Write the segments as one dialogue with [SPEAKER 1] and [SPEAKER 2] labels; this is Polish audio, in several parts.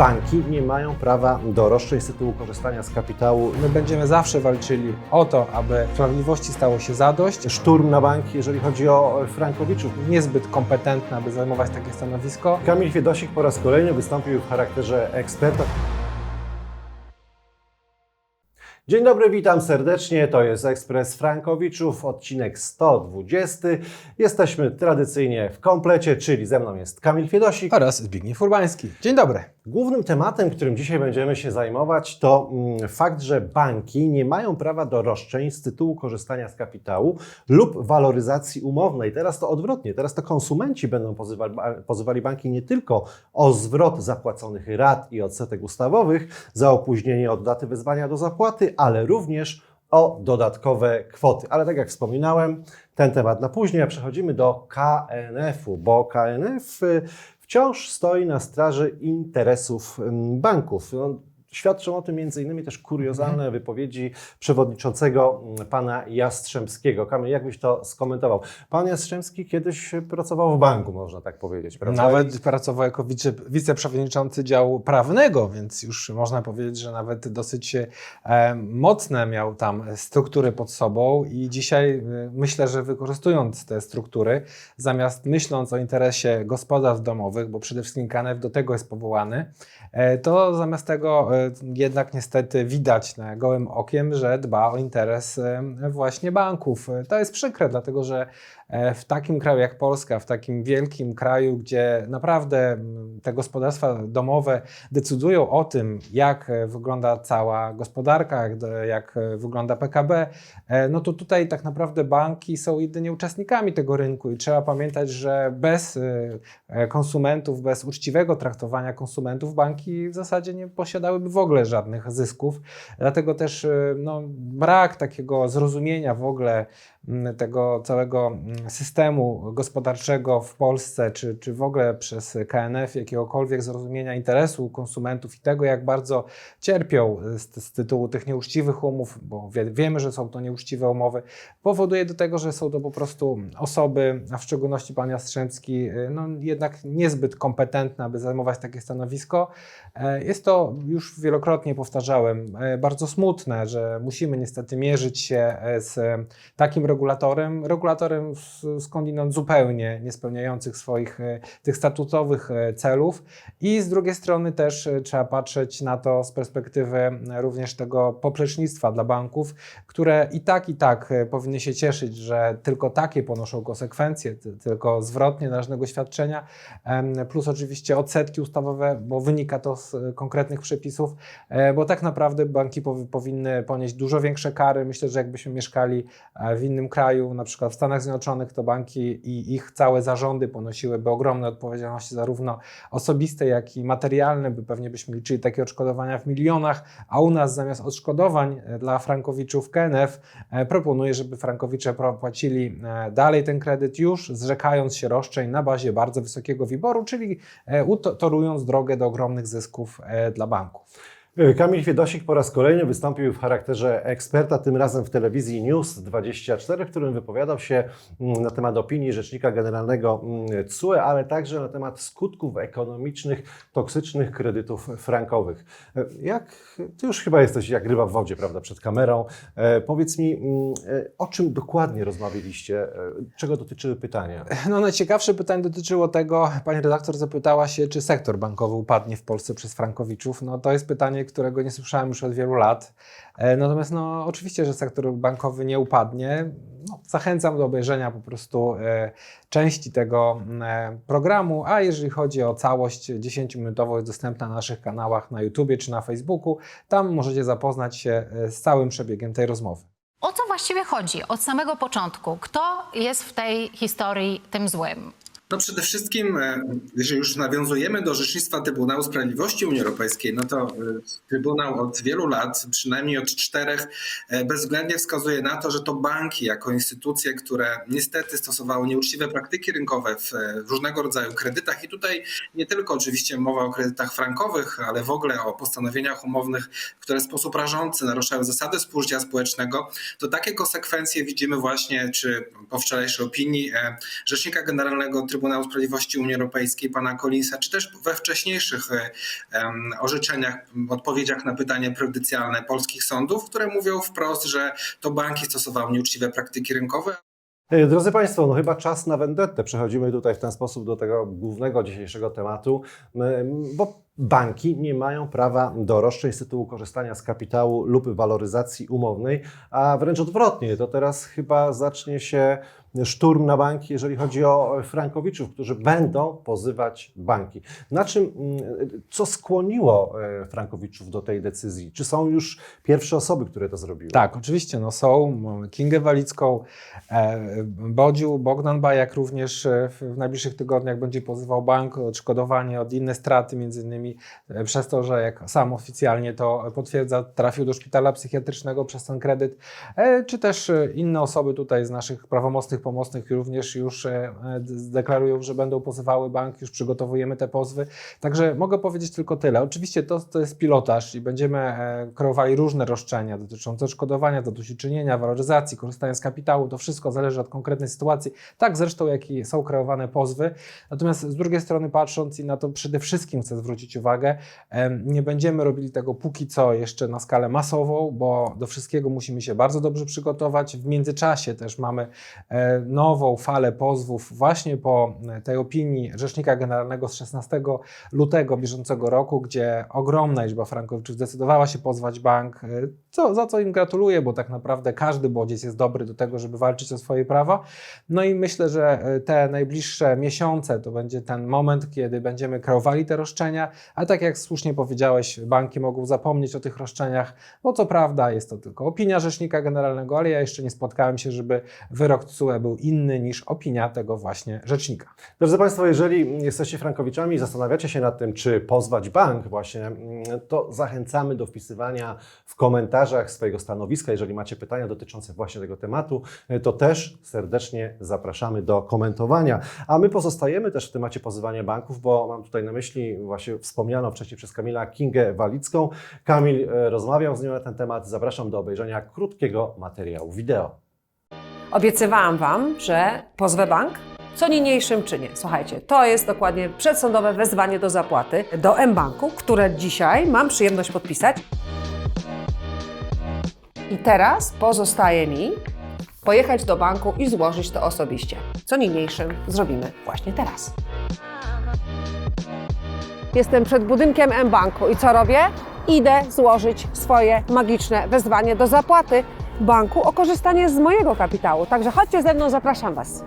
[SPEAKER 1] banki nie mają prawa do roszczeń z tytułu korzystania z kapitału.
[SPEAKER 2] My będziemy zawsze walczyli o to, aby sprawiedliwości stało się zadość.
[SPEAKER 1] Szturm na banki, jeżeli chodzi o Frankowiczów.
[SPEAKER 2] Niezbyt kompetentny, aby zajmować takie stanowisko.
[SPEAKER 1] Kamil Fiedosik po raz kolejny wystąpił w charakterze eksperta. Dzień dobry, witam serdecznie. To jest Ekspres Frankowiczów, odcinek 120. Jesteśmy tradycyjnie w komplecie, czyli ze mną jest Kamil Fiedosik.
[SPEAKER 2] Oraz Zbigniew Urbański. Dzień dobry.
[SPEAKER 1] Głównym tematem, którym dzisiaj będziemy się zajmować, to mm, fakt, że banki nie mają prawa do roszczeń z tytułu korzystania z kapitału lub waloryzacji umownej. Teraz to odwrotnie. Teraz to konsumenci będą pozywali, pozywali banki nie tylko o zwrot zapłaconych rat i odsetek ustawowych za opóźnienie od daty wezwania do zapłaty, ale również o dodatkowe kwoty. Ale tak jak wspominałem, ten temat na później, a przechodzimy do KNF-u, bo KNF y, wciąż stoi na straży interesów banków. No, Świadczą o tym między innymi też kuriozalne wypowiedzi przewodniczącego mm, pana Jastrzębskiego. Kamil, jak byś to skomentował? Pan Jastrzębski kiedyś pracował w banku, można tak powiedzieć, prawda?
[SPEAKER 2] Nawet pracował jako wice, wiceprzewodniczący działu prawnego, więc już można powiedzieć, że nawet dosyć e, mocne miał tam struktury pod sobą i dzisiaj e, myślę, że wykorzystując te struktury, zamiast myśląc o interesie gospodarstw domowych, bo przede wszystkim KNF do tego jest powołany, e, to zamiast tego e, jednak niestety widać na gołym okiem, że dba o interes właśnie banków. To jest przykre, dlatego że w takim kraju jak Polska, w takim wielkim kraju, gdzie naprawdę mm, te gospodarstwa domowe decydują o tym, jak e, wygląda cała gospodarka, jak, e, wygląda PKB, e, no to tutaj tak naprawdę banki są jedynie uczestnikami tego rynku i trzeba pamiętać, że bez e, konsumentów, bez uczciwego traktowania konsumentów, banki w zasadzie nie posiadałyby w ogóle żadnych zysków. Dlatego też e, no, brak takiego zrozumienia w ogóle m, tego całego m, systemu gospodarczego w Polsce, czy, czy w ogóle przez KNF jakiegokolwiek zrozumienia interesu konsumentów i tego, jak bardzo cierpią z, z tytułu tych nieuczciwych umów, bo wie, wiemy, że są to nieuczciwe umowy, powoduje do tego, że są to po prostu osoby, a w szczególności pan Jastrzębski, y, no jednak niezbyt kompetentne, aby zajmować takie stanowisko. E, Jest to, już wielokrotnie powtarzałem, e, bardzo smutne, że musimy niestety mierzyć się e, z takim regulatorem, regulatorem skądinąd zupełnie nie spełniających swoich e, tych statutowych e, celów i z drugiej strony też e, trzeba patrzeć na to z perspektywy również tego poplecznictwa dla banków, które i tak, i tak powinny się cieszyć, że tylko takie ponoszą konsekwencje, ty- tylko zwrotnie należnego świadczenia, plus oczywiście odsetki ustawowe, bo wynika to z konkretnych przepisów, bo tak naprawdę banki powi- powinny ponieść dużo większe kary. Myślę, że jakbyśmy mieszkali w innym kraju, na przykład w Stanach Zjednoczonych, to banki i ich całe zarządy ponosiłyby ogromne odpowiedzialności, zarówno osobiste, jak i materialne, by pewnie byśmy liczyli takie odszkodowania w milionach, a u nas zamiast odszkodowań e, dla frankowiczów KNF e, proponuje, żeby frankowicze płacili e, dalej ten kredyt już, zrzekając się roszczeń na bazie bardzo wysokiego WIBOR-u, czyli e, uto- torując drogę do ogromnych zysków dla banków.
[SPEAKER 1] Kamil Fiedosik po raz kolejny wystąpił w charakterze eksperta, tym razem w telewizji News 24, w którym wypowiadał się mm, na temat opinii Rzecznika Generalnego mm, CUE, ale także na temat skutków ekonomicznych toksycznych kredytów frankowych. E, Jak, ty już chyba jesteś jak ryba w wodzie, prawda, przed kamerą. E, powiedz mi, mm, e, o czym dokładnie rozmawialiście, e, czego dotyczyły pytania?
[SPEAKER 2] No, najciekawsze pytanie dotyczyło tego, pani redaktor zapytała się, czy sektor bankowy upadnie w Polsce przez frankowiczów. No, to jest pytanie, którego nie słyszałem już od wielu lat. E, Natomiast no, oczywiście, że sektor bankowy nie upadnie. No, zachęcam do obejrzenia po prostu e, części tego mm, e, programu, a jeżeli chodzi o całość 10-minutową jest dostępna na naszych kanałach na YouTubie czy na Facebooku. Tam możecie zapoznać się z całym przebiegiem tej rozmowy.
[SPEAKER 3] O co właściwie chodzi od samego początku? Kto jest w tej historii tym złym?
[SPEAKER 4] No przede wszystkim, e, jeżeli już nawiązujemy do orzecznictwa Trybunału Sprawiedliwości Unii Europejskiej, no to e, Trybunał od wielu lat, przynajmniej od czterech, e, bezwzględnie wskazuje na to, że to banki jako instytucje, które niestety stosowały nieuczciwe praktyki rynkowe w różnego rodzaju kredytach. I tutaj nie tylko oczywiście mowa o kredytach frankowych, ale w ogóle o postanowieniach umownych, które w sposób rażący naruszają zasady współżycia społecznego, to takie konsekwencje widzimy właśnie, czy po wczorajszej opinii Rzecznika Generalnego Trybunału Trybunału Sprawiedliwości Unii Europejskiej, pana Collinsa, czy też we wcześniejszych e, orzeczeniach, odpowiedziach na pytania prejudycjalne polskich sądów, które mówią wprost, że to banki stosowały nieuczciwe praktyki rynkowe,
[SPEAKER 1] E, Drodzy Państwo, no chyba czas na vendettę. Przechodzimy tutaj w ten sposób do tego głównego dzisiejszego tematu, em, bo banki nie mają prawa do roszczeń z tytułu korzystania z kapitału lub waloryzacji umownej, a wręcz odwrotnie, to teraz chyba zacznie się szturm na banki, jeżeli chodzi o frankowiczów, którzy będą pozywać banki. Na czym, mm, co skłoniło e, frankowiczów do tej decyzji? Czy są już pierwsze osoby, które to zrobiły?
[SPEAKER 2] Tak, oczywiście, no są. Mamy Kingę Walicką, e, Bodziu, Bogdan Bajak również e, w, najbliższych tygodniach będzie pozywał bank o odszkodowanie od inne straty, między innymi przez to, że jak sam oficjalnie to potwierdza, trafił do szpitala psychiatrycznego przez ten kredyt, czy też inne osoby tutaj z naszych prawomocnych, pomocnych również już e, e, deklarują, że będą pozywały bank, już przygotowujemy te pozwy. Także mogę powiedzieć tylko tyle. Oczywiście to, to jest pilotaż i będziemy e, kreowali różne roszczenia dotyczące odszkodowania, zadośćuczynienia, waloryzacji, korzystania z kapitału. To wszystko zależy od konkretnej sytuacji. Tak zresztą, jak są kreowane pozwy. Natomiast z drugiej strony patrząc i na to przede wszystkim chcę zwrócić uwagę, nie będziemy robili tego póki co jeszcze na skalę masową, bo do wszystkiego musimy się bardzo dobrze przygotować. W międzyczasie też mamy nową falę pozwów właśnie po e, tej opinii Rzecznika Generalnego z 16 lutego bieżącego roku, gdzie ogromna liczba frankowiczów zdecydowała się pozwać bank, e, co, za co im gratuluję, bo tak naprawdę każdy bodziec jest dobry do tego, żeby walczyć o swoje prawa. No i myślę, że e, te najbliższe miesiące to będzie ten moment, kiedy będziemy kreowali te roszczenia, a tak jak słusznie powiedziałeś, banki mogą zapomnieć o tych roszczeniach, bo co prawda jest to tylko opinia Rzecznika Generalnego, ale ja jeszcze nie spotkałem się, żeby wyrok TSUE był inny niż opinia tego właśnie Rzecznika.
[SPEAKER 1] Drodzy Państwo, jeżeli jesteście frankowiczami i zastanawiacie się nad tym, czy pozwać bank właśnie, to zachęcamy do wpisywania w komentarzach swojego stanowiska. Jeżeli macie pytania dotyczące właśnie tego tematu, to też serdecznie zapraszamy do komentowania. A my pozostajemy też w temacie pozywania banków, bo mam tutaj na myśli właśnie wspomnianą wcześniej przez Kamila Kingę Walicką. Kamil e, rozmawiał z nią na ten temat. Zapraszam do obejrzenia krótkiego materiału wideo.
[SPEAKER 5] Obiecywałam Wam, że pozwę bank co niniejszym czynie. Słuchajcie, to jest dokładnie przedsądowe wezwanie do zapłaty do M-Banku, które dzisiaj mam przyjemność podpisać. I teraz pozostaje mi pojechać do banku i złożyć to osobiście. Co niniejszym zrobimy właśnie teraz. Jestem przed budynkiem M-Banku i co robię? Idę złożyć swoje magiczne wezwanie do zapłaty banku o korzystanie z mojego kapitału. Także chodźcie ze mną, zapraszam Was.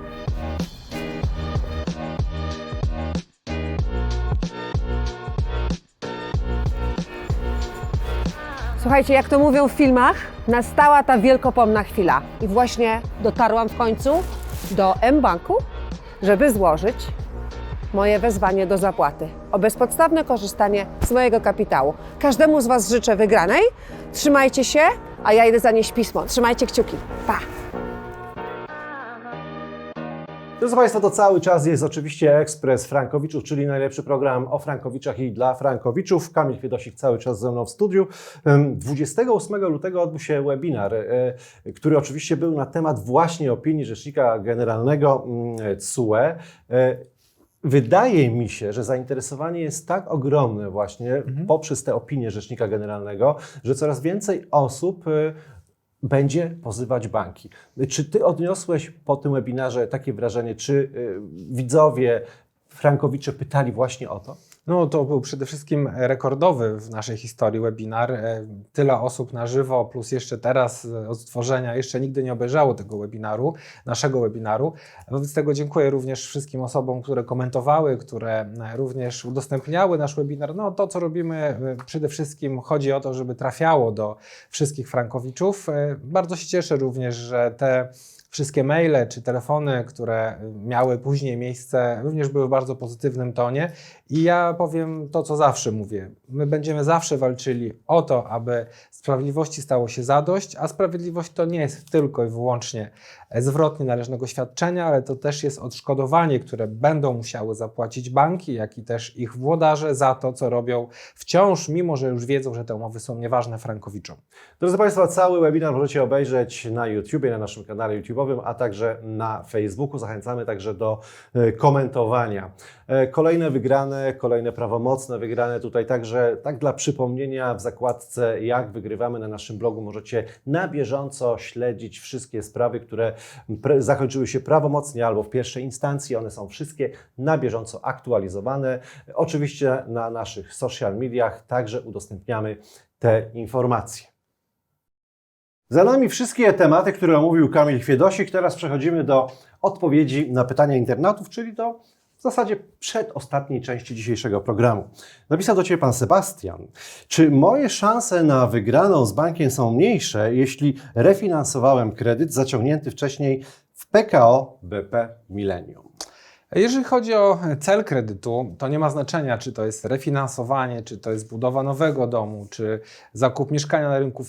[SPEAKER 5] Słuchajcie, jak to mówią w filmach, nastała ta wielkopomna chwila. I właśnie dotarłam w końcu do M-Banku, żeby złożyć moje wezwanie do zapłaty o bezpodstawne korzystanie z mojego kapitału. Każdemu z Was życzę wygranej. Trzymajcie się, a ja idę zanieść pismo. Trzymajcie kciuki. Pa!
[SPEAKER 1] Drodzy Państwo, to cały czas jest oczywiście Ekspres Frankowiczów, czyli najlepszy program o Frankowiczach i dla Frankowiczów. Kamil Kwiedosik cały czas ze mną w studiu. Em, 28 lutego odbył się webinar, e, który oczywiście był na temat właśnie opinii Rzecznika Generalnego mm, TSUE. E, Wydaje mi się, że zainteresowanie jest tak ogromne właśnie poprzez te opinie Rzecznika Generalnego, że coraz więcej osób e, będzie pozywać banki. Czy ty odniosłeś po tym webinarze takie wrażenie, czy y, widzowie, frankowicze pytali właśnie o to?
[SPEAKER 2] No to był przede wszystkim rekordowy w naszej historii webinar. E, Tyle osób na żywo, plus jeszcze teraz e, od stworzenia jeszcze nigdy nie obejrzało tego webinaru, naszego webinaru. Wobec tego dziękuję również wszystkim osobom, które komentowały, które e, również udostępniały nasz webinar. No to, co robimy, przede wszystkim chodzi o to, żeby trafiało do wszystkich frankowiczów. Bardzo się cieszę również, że te wszystkie maile czy telefony, które miały później miejsce, również były w bardzo pozytywnym tonie. I ja powiem to, co zawsze mówię. My będziemy zawsze walczyli o to, aby sprawiedliwości stało się zadość, a sprawiedliwość to nie jest tylko i wyłącznie zwrot nienależnego świadczenia, ale to też jest odszkodowanie, które będą musiały zapłacić banki, jak i też ich włodarze za to, co robią wciąż, mimo że już wiedzą, że te umowy są nieważne frankowiczom.
[SPEAKER 1] Drodzy Państwo, cały webinar możecie obejrzeć na YouTubie, na naszym kanale YouTube'owym. Bloggowym, a także na Facebooku. Zachęcamy także do e, komentowania. E, Kolejne wygrane, kolejne prawomocne wygrane tutaj także, tak dla przypomnienia w zakładce jak wygrywamy na naszym blogu możecie na bieżąco śledzić wszystkie sprawy, które zakończyły się prawomocnie albo w pierwszej instancji. One są wszystkie na bieżąco aktualizowane. Oczywiście na naszych social mediach także udostępniamy te informacje. Za nami wszystkie tematy, które omówił Kamil Chwiedosik. Teraz przechodzimy do odpowiedzi na pytania internautów, czyli do w zasadzie przedostatniej części dzisiejszego programu. Napisał do Ciebie Pan Sebastian. Czy moje szanse na wygraną z bankiem są mniejsze, jeśli refinansowałem kredyt zaciągnięty wcześniej w PKO BP Millennium?
[SPEAKER 2] Jeżeli chodzi o cel kredytu, to nie ma znaczenia, czy to jest refinansowanie, czy to jest budowa nowego domu, czy zakup mieszkania na rynku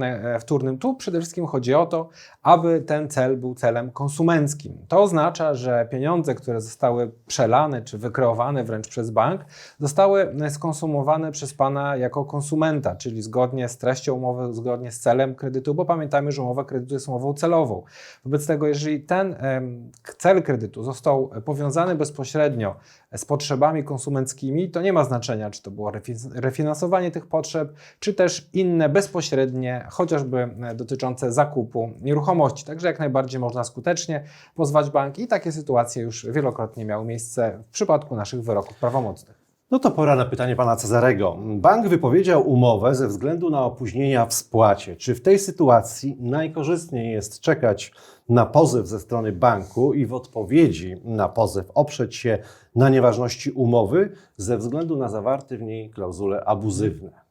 [SPEAKER 2] e, wtórnym. Tu przede wszystkim chodzi o to, aby ten cel był celem konsumenckim. To oznacza, że pieniądze, które zostały przelane czy wykreowane wręcz przez bank, zostały e, skonsumowane przez Pana jako konsumenta, czyli zgodnie z treścią umowy, zgodnie z celem kredytu, bo pamiętajmy, że umowa kredytu jest umową celową. Wobec tego, jeżeli ten cel kredytu został powiązany bezpośrednio z potrzebami konsumenckimi, to nie ma znaczenia, czy to było refi- refinansowanie tych potrzeb, czy też inne bezpośrednie, chociażby e, dotyczące zakupu nieruchomości. Także jak najbardziej można skutecznie pozwać bank i takie sytuacje już wielokrotnie miały miejsce w przypadku naszych wyroków prawomocnych.
[SPEAKER 1] No to pora na pytanie pana Cezarego. Bank wypowiedział umowę ze względu na opóźnienia w spłacie. Czy w tej sytuacji najkorzystniej jest czekać na pozew ze strony banku i w odpowiedzi na pozew oprzeć się na nieważności umowy ze względu na zawarte w niej klauzule abuzywne?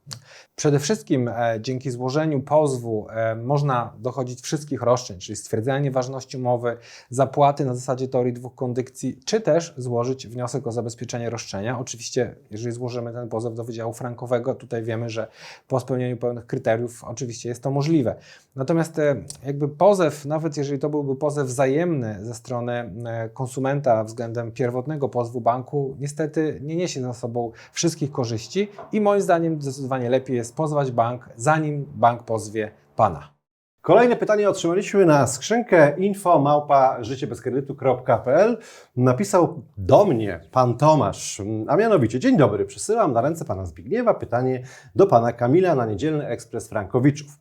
[SPEAKER 2] Przede wszystkim e, dzięki złożeniu pozwu e, można dochodzić wszystkich roszczeń, czyli stwierdzenia nieważności umowy, zapłaty na zasadzie teorii dwóch kondycji, czy też złożyć wniosek o zabezpieczenie roszczenia. Oczywiście, jeżeli złożymy ten pozew do Wydziału Frankowego, tutaj wiemy, że po spełnieniu pełnych kryteriów oczywiście jest to możliwe. Natomiast e, jakby pozew, nawet jeżeli to byłby pozew wzajemny ze strony konsumenta względem pierwotnego pozwu banku, niestety nie niesie za sobą wszystkich korzyści i moim zdaniem zdecydowanie lepiej jest pozwać bank, zanim bank pozwie pana.
[SPEAKER 1] Kolejne pytanie otrzymaliśmy na skrzynkę info.życiebezkredytu.pl. Napisał do mnie pan Tomasz, a mianowicie Dzień dobry, przysyłam na ręce pana Zbigniewa pytanie do pana Kamila na niedzielny ekspres Frankowiczów.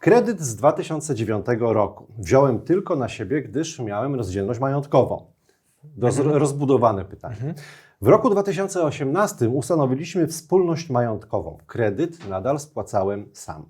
[SPEAKER 1] Kredyt z 2009 roku wziąłem tylko na siebie, gdyż miałem rozdzielność majątkową. Roz, rozbudowane pytanie. W roku 2018 ustanowiliśmy wspólność majątkową. Kredyt nadal spłacałem sam.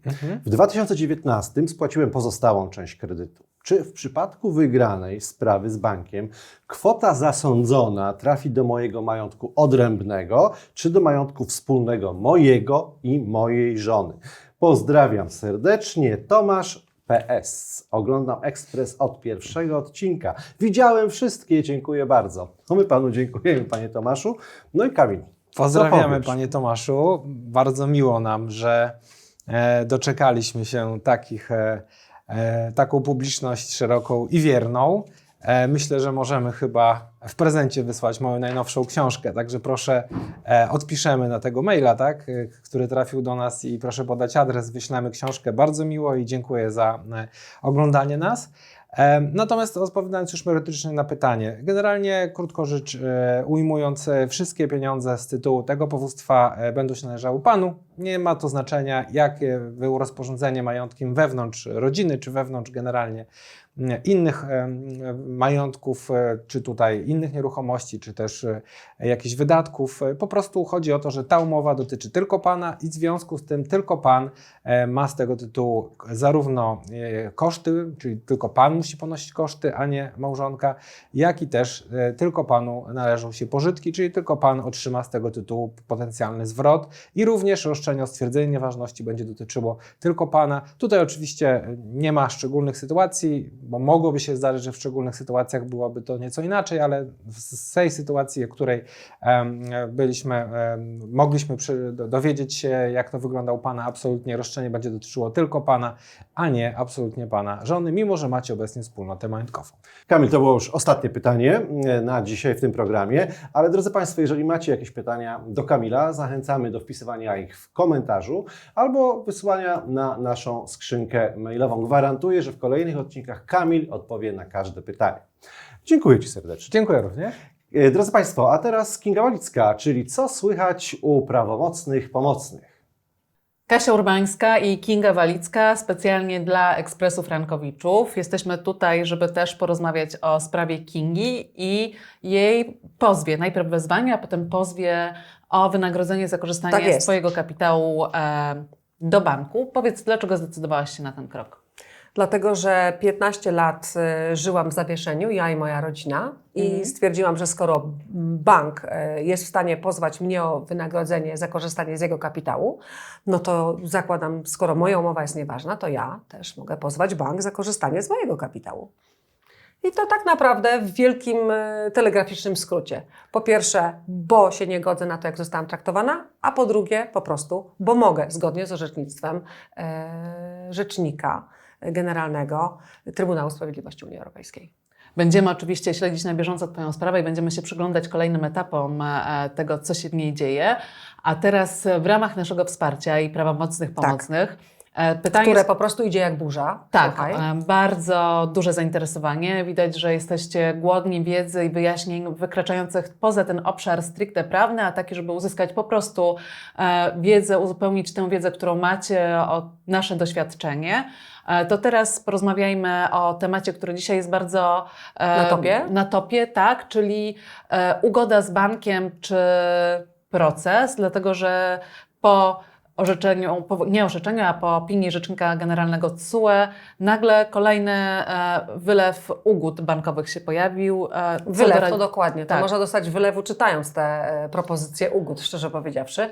[SPEAKER 1] W 2019 spłaciłem pozostałą część kredytu. Czy w przypadku wygranej sprawy z bankiem kwota zasądzona trafi do mojego majątku odrębnego, czy do majątku wspólnego mojego i mojej żony? Pozdrawiam serdecznie, Tomasz PS. Oglądam ekspres od pierwszego odcinka. Widziałem wszystkie, dziękuję bardzo. No my panu dziękujemy, panie Tomaszu. No i Kamil.
[SPEAKER 2] Pozdrawiamy panie Tomaszu. Bardzo miło nam, że e, doczekaliśmy się takich, e, e, taką publiczność szeroką i wierną. E, myślę, że możemy chyba w prezencie wysłać moją najnowszą książkę, także proszę e, odpiszemy na tego maila, tak, e, który trafił do nas i proszę podać adres, wyślemy książkę. Bardzo miło i dziękuję za oglądanie nas. Natomiast odpowiadając już merytorycznie na pytanie, generalnie krótko rzecz ujmując, wszystkie pieniądze z tytułu tego powództwa będą się należały Panu. Nie ma to znaczenia, jakie było rozporządzenie majątkiem wewnątrz rodziny, czy wewnątrz generalnie innych majątków, e, czy tutaj innych nieruchomości, czy też e, jakichś wydatków. E, Po prostu chodzi o to, że ta umowa dotyczy tylko Pana i w związku z tym tylko Pan ma z tego tytułu zarówno koszty, czyli tylko Pan musi ponosić koszty, a nie małżonka, jak i też tylko Panu należą się pożytki, czyli tylko Pan otrzyma z tego tytułu potencjalny zwrot i również roszczenie o stwierdzenie nieważności będzie dotyczyło tylko Pana. Tutaj oczywiście nie ma szczególnych sytuacji, bo mogłoby się zdarzyć, że w szczególnych sytuacjach byłoby to nieco inaczej, ale z tej sytuacji, o której byliśmy, mogliśmy dowiedzieć się, jak to wygląda u Pana, absolutnie roszczenie będzie dotyczyło tylko Pana, a nie absolutnie Pana żony, mimo że macie obecnie wspólnotę majątkową.
[SPEAKER 1] Kamil, to było już ostatnie pytanie e, na dzisiaj w tym programie, ale drodzy Państwo, jeżeli macie jakieś pytania do Kamila, zachęcamy do wpisywania ich w komentarzu albo wysłania na naszą skrzynkę mailową. Gwarantuję, że w kolejnych odcinkach Kamil odpowie na każde pytanie. Dziękuję Ci serdecznie.
[SPEAKER 2] Dziękuję również.
[SPEAKER 1] E, Drodzy Państwo, a teraz Kinga Walicka, czyli co słychać u prawomocnych pomocnych.
[SPEAKER 6] Kasia Urbańska i Kinga Walicka specjalnie dla Ekspresu Frankowiczów. Jesteśmy tutaj, żeby też porozmawiać o sprawie Kingi i jej pozwie. Najpierw wezwanie, a potem pozwie o wynagrodzenie za korzystanie
[SPEAKER 5] Tak
[SPEAKER 6] z swojego kapitału e, do banku. Powiedz, dlaczego zdecydowałaś się na ten krok?
[SPEAKER 5] Dlatego, że 15 lat y, żyłam w zawieszeniu, ja i moja rodzina, i stwierdziłam, że skoro bank y, jest w stanie pozwać mnie o wynagrodzenie za korzystanie z jego kapitału, no to zakładam, skoro moja umowa jest nieważna, to ja też mogę pozwać bank za korzystanie z mojego kapitału. I to tak naprawdę w wielkim y, telegraficznym skrócie. Po pierwsze, bo się nie godzę na to, jak zostałam traktowana, a po drugie, po prostu, bo mogę, zgodnie z orzecznictwem e, rzecznika generalnego Trybunału Sprawiedliwości Unii Europejskiej.
[SPEAKER 6] Będziemy oczywiście śledzić na bieżąco Twoją sprawę i będziemy się przyglądać kolejnym etapom e, tego, co się w niej dzieje. A teraz w ramach naszego wsparcia i prawomocnych pomocnych e, pytanie
[SPEAKER 5] Które
[SPEAKER 6] jest
[SPEAKER 5] po prostu idzie jak burza.
[SPEAKER 6] Tak,
[SPEAKER 5] Słuchaj.
[SPEAKER 6] e, bardzo duże zainteresowanie. Widać, że jesteście głodni wiedzy i wyjaśnień wykraczających poza ten obszar stricte prawny, a taki, żeby uzyskać po prostu e, wiedzę, uzupełnić tę wiedzę, którą macie, o nasze doświadczenie. E, To teraz porozmawiajmy o temacie, który dzisiaj jest bardzo e,
[SPEAKER 5] Na topie?
[SPEAKER 6] Na topie, tak, czyli e, ugoda z bankiem czy proces, dlatego że po orzeczeniu, nie orzeczeniu, a po opinii Rzecznika Generalnego TSUE nagle kolejny e, wylew ugód bankowych się pojawił. E,
[SPEAKER 5] Wylew,
[SPEAKER 6] do-
[SPEAKER 5] to dokładnie. To
[SPEAKER 6] tak.
[SPEAKER 5] można dostać wylewu czytając te e, propozycje ugód, szczerze powiedziawszy.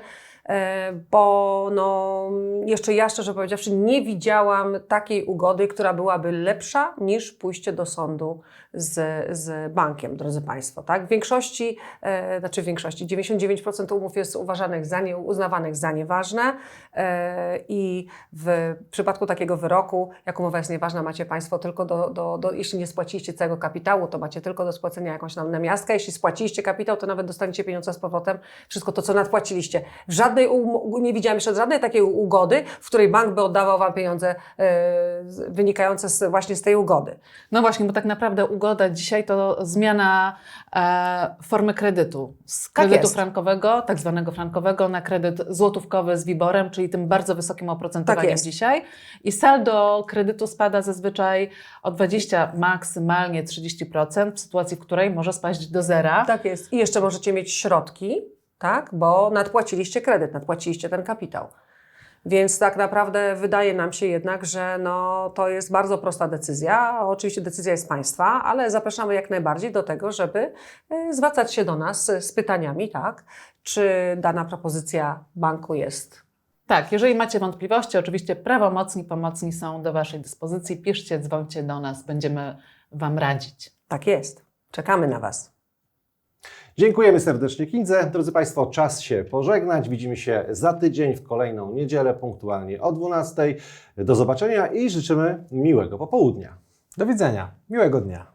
[SPEAKER 5] Bo no, jeszcze ja, szczerze powiedziawszy, nie widziałam takiej ugody, która byłaby lepsza niż pójście do sądu z, z bankiem, drodzy Państwo. Tak? W większości, e, znaczy w większości, 99% umów jest uważanych za nie, uznawanych za nieważne e, i w przypadku takiego wyroku, jak umowa jest nieważna, macie Państwo tylko do, do, do jeśli nie spłaciliście całego kapitału, to macie tylko do spłacenia jakąś tam namiastkę. Jeśli spłaciliście kapitał, to nawet dostaniecie pieniądze z powrotem, wszystko to, co nadpłaciliście. W żadnej, um- nie widziałam jeszcze żadnej takiej ugody, w której bank by oddawał Wam pieniądze e, wynikające z, właśnie z tej ugody.
[SPEAKER 6] No właśnie, bo tak naprawdę ugoda dzisiaj to zmiana e, formy kredytu. Z
[SPEAKER 5] Tak
[SPEAKER 6] kredytu
[SPEAKER 5] jest.
[SPEAKER 6] frankowego, tak zwanego frankowego, na kredyt złotówkowy z WIBORem, czyli tym bardzo wysokim oprocentowaniem
[SPEAKER 5] Tak
[SPEAKER 6] dzisiaj. I saldo kredytu spada zazwyczaj o 20, maksymalnie 30%, w sytuacji, w której może spaść do zera.
[SPEAKER 5] Tak jest. I jeszcze możecie mieć środki, tak? bo nadpłaciliście kredyt, nadpłaciliście ten kapitał. Więc tak naprawdę wydaje nam się jednak, że no, to jest bardzo prosta decyzja. Oczywiście decyzja jest Państwa, ale zapraszamy jak najbardziej do tego, żeby e, zwracać się do nas z pytaniami, tak? czy dana propozycja banku jest
[SPEAKER 6] Tak, jeżeli macie wątpliwości, oczywiście prawomocni, pomocni są do Waszej dyspozycji. Piszcie, dzwońcie do nas, będziemy Wam radzić.
[SPEAKER 5] Tak jest. Czekamy na Was.
[SPEAKER 1] Dziękujemy serdecznie Kindze. Drodzy Państwo, czas się pożegnać. Widzimy się za tydzień w kolejną niedzielę, punktualnie o 12. Do zobaczenia i życzymy miłego popołudnia.
[SPEAKER 2] Do widzenia. Miłego dnia.